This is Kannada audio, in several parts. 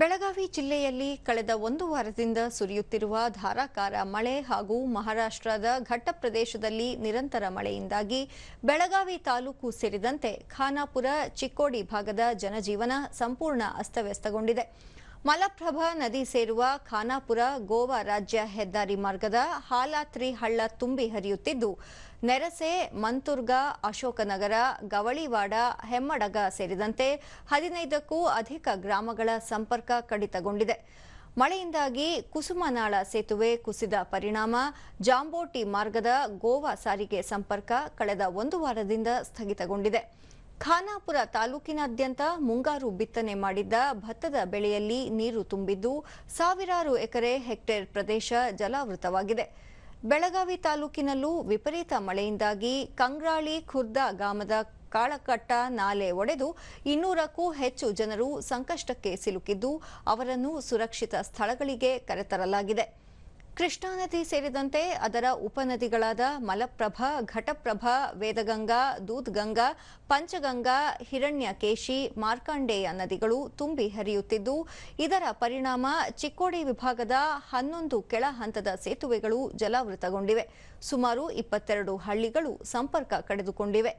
ಬೆಳಗಾವಿ ಜಿಲ್ಲೆಯಲ್ಲಿ ಕಳೆದ ಒಂದು ವಾರದಿಂದ ಸುರಿಯುತ್ತಿರುವ ಧಾರಾಕಾರ ಮಳೆ ಹಾಗೂ ಮಹಾರಾಷ್ಟ್ರದ ಘಟ್ಟ ಪ್ರದೇಶದಲ್ಲಿ ನಿರಂತರ ಮಳೆಯಿಂದಾಗಿ ಬೆಳಗಾವಿ ತಾಲೂಕು ಸೇರಿದಂತೆ ಖಾನಾಪುರ ಚಿಕ್ಕೋಡಿ ಭಾಗದ ಜನಜೀವನ ಸಂಪೂರ್ಣ ಅಸ್ತವ್ಯಸ್ತಗೊಂಡಿದೆ. ಮಲಪ್ರಭಾ ನದಿ ಸೇರುವ ಖಾನಾಪುರ ಗೋವಾ ರಾಜ್ಯ ಹೆದ್ದಾರಿ ಮಾರ್ಗದ ಹಾಲಾತ್ರಿ ಹಳ್ಳ ತುಂಬಿ ಹರಿಯುತ್ತಿದ್ದು, ನೆರಸೆ, ಮಂತುರ್ಗ, ಅಶೋಕನಗರ, ಗವಳಿವಾಡ, ಹೆಮ್ಮಡಗ ಸೇರಿದಂತೆ ಹದಿನೈದಕ್ಕೂ ಅಧಿಕ ಗ್ರಾಮಗಳ ಸಂಪರ್ಕ ಕಡಿತಗೊಂಡಿದೆ. ಮಳೆಯಿಂದಾಗಿ ಕುಸುಮನಾಳ ಸೇತುವೆ ಕುಸಿದ ಪರಿಣಾಮ, ಜಾಂಬೋಟಿ ಮಾರ್ಗದ ಗೋವಾ ಸಾರಿಗೆ ಸಂಪರ್ಕ ಕಳೆದ ಒಂದು ವಾರದಿಂದ ಸ್ಥಗಿತಗೊಂಡಿದೆ. ಖಾನಾಪುರ ತಾಲೂಕಿನಾದ್ಯಂತ ಮುಂಗಾರು ಬಿತ್ತನೆ ಮಾಡಿದ್ದ ಭತ್ತದ ಬೆಳೆಯಲ್ಲಿ ನೀರು ತುಂಬಿದ್ದು ಸಾವಿರಾರು ಎಕರೆ ಹೆಕ್ಟೇರ್ ಪ್ರದೇಶ ಜಲಾವೃತವಾಗಿದೆ. ಬೆಳಗಾವಿ ತಾಲೂಕಿನಲ್ಲೂ ವಿಪರೀತ ಮಳೆಯಿಂದಾಗಿ ಕಂಗ್ರಾಳಿ ಖುರ್ದಾ ಗ್ರಾಮದ ಕಾಳಕಟ್ಟ ನಾಲೆ ಒಡೆದು ಇನ್ನೂರಕ್ಕೂ ಹೆಚ್ಚು ಜನರು ಸಂಕಷ್ಟಕ್ಕೆ ಸಿಲುಕಿದ್ದು ಅವರನ್ನು ಸುರಕ್ಷಿತ ಸ್ಥಳಗಳಿಗೆ ಕರೆತರಲಾಗಿದೆ. ಕೃಷ್ಣಾ ನದಿ ಸೇರಿದಂತೆ ಅದರ ಉಪನದಿಗಳಾದ ಮಲಪ್ರಭಾ, ಘಟಪ್ರಭಾ, ವೇದಗಂಗಾ, ದೂದ್ಗಂಗಾ, ಪಂಚಗಂಗಾ, ಹಿರಣ್ಯಕೇಶಿ, ಮಾರ್ಕಾಂಡೇಯ ನದಿಗಳು ತುಂಬಿ ಹರಿಯುತ್ತಿದ್ದು, ಇದರ ಪರಿಣಾಮ ಚಿಕ್ಕೋಡಿ ವಿಭಾಗದ ಹನ್ನೊಂದು ಕೆಳ ಹಂತದ ಸೇತುವೆಗಳು ಜಲಾವೃತಗೊಂಡಿವೆ. ಸುಮಾರು ಇಪ್ಪತ್ತೆರಡು ಹಳ್ಳಿಗಳು ಸಂಪರ್ಕ ಕಡಿದುಕೊಂಡಿವೆ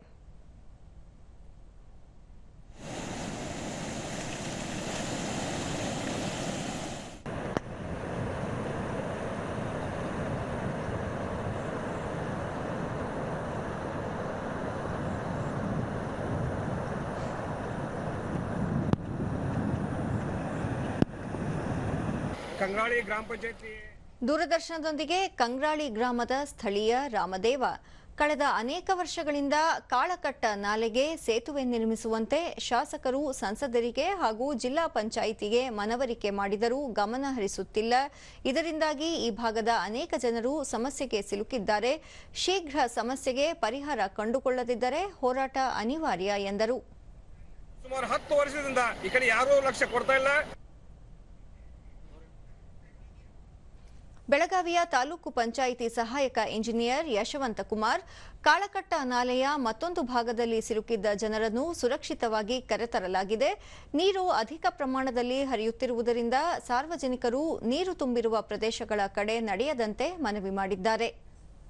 ಕಂಗಾಳಿ ಗ್ರಾಮ ಪಂಚಾಯತಿ. ದೂರದರ್ಶನದೊಂದಿಗೆ ಕಂಗ್ರಾಳಿ ಗ್ರಾಮದ ಸ್ಥಳೀಯ ರಾಮದೇವ. ಕಳೆದ ಅನೇಕ ವರ್ಷಗಳಿಂದ ಕಾಳಕಟ್ಟ ನಾಲೆಗೆ ಸೇತುವೆ ನಿರ್ಮಿಸುವಂತೆ ಶಾಸಕರು ಸಂಸದರಿಗೆ ಹಾಗೂ ಜಿಲ್ಲಾ ಪಂಚಾಯಿತಿಗೆ ಮನವರಿಕೆ ಮಾಡಿದರೂ ಗಮನ ಹರಿಸುತ್ತಿಲ್ಲ. ಇದರಿಂದಾಗಿ ಈ ಭಾಗದ ಅನೇಕ ಜನರು ಸಮಸ್ಯೆಗೆ ಸಿಲುಕಿದ್ದಾರೆ. ಶೀಘ್ರ ಸಮಸ್ಯೆಗೆ ಪರಿಹಾರ ಕಂಡುಕೊಳ್ಳದಿದ್ದರೆ ಹೋರಾಟ ಅನಿವಾರ್ಯ ಎಂದರು. ಸುಮಾರು ಹತ್ತು ವರ್ಷದಿಂದ ಈ ಕಡೆ ಯಾರೂ ಲಕ್ಷ್ಯ ಕೊಡ್ತಾ ಇಲ್ಲ. ಬೆಳಗಾವಿಯ ತಾಲೂಕು ಪಂಚಾಯಿತಿ ಸಹಾಯಕ ಇಂಜಿನಿಯರ್ ಯಶವಂತ ಕುಮಾರ್ ಕಾಳಕಟ್ಟ ನಾಲೆಯ ಮತ್ತೊಂದು ಭಾಗದಲ್ಲಿ ಸಿಲುಕಿದ್ದ ಜನರನ್ನು ಸುರಕ್ಷಿತವಾಗಿ ಕರೆತರಲಾಗಿದೆ. ನೀರು ಅಧಿಕ ಪ್ರಮಾಣದಲ್ಲಿ ಹರಿಯುತ್ತಿರುವುದರಿಂದ ಸಾರ್ವಜನಿಕರು ನೀರು ತುಂಬಿರುವ ಪ್ರದೇಶಗಳ ಕಡೆ ನಡೆಯದಂತೆ ಮನವಿ ಮಾಡಿದ್ದಾರೆ.